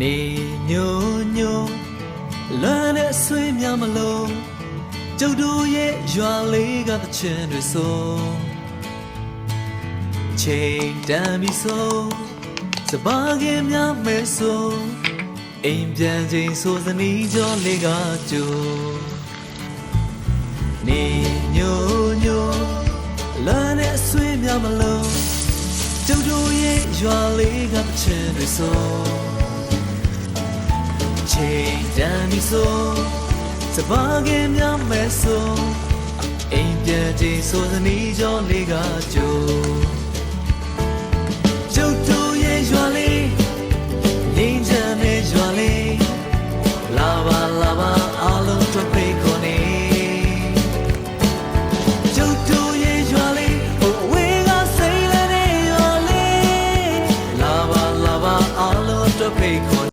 နေညိုညိုလွမ်းတဲ့ဆွေးများမလို့ကျုပ်တို့ရဲ့ရွာလေးကတချင်တွေဆိုချိန်တန်ပြီဆိုစပါးကင်းများမဲဆိုအိမ်ပြန်ချိန်ဆိုစနီးကြောလေးကကြိုနေညိုညိုလွမ်းတဲ့ဆွေးများမလို့ကျုပ်တို့ရဲ့ရွာလေးကတချင်တွေဆို ချိန်တန်ပြီဆိုစပါကင်းများမဲ့ဆိုအိမ်ပြည့်ချိန်ဆိုသနီးကြောလေးကကြိုကျုပ်တို့ရဲ့ရွာလေးလင်းချမ်းတဲ့ရွာလေးလာပါလာပါအားလုံးတို့ပြေကုန်နေကျုပ်တို့ရဲ့ရွာလေးဟိုအဝေးကစိတ်လည်းနေရွာလေးလာပါလာပါအားလုံးတို့ပြေကုန်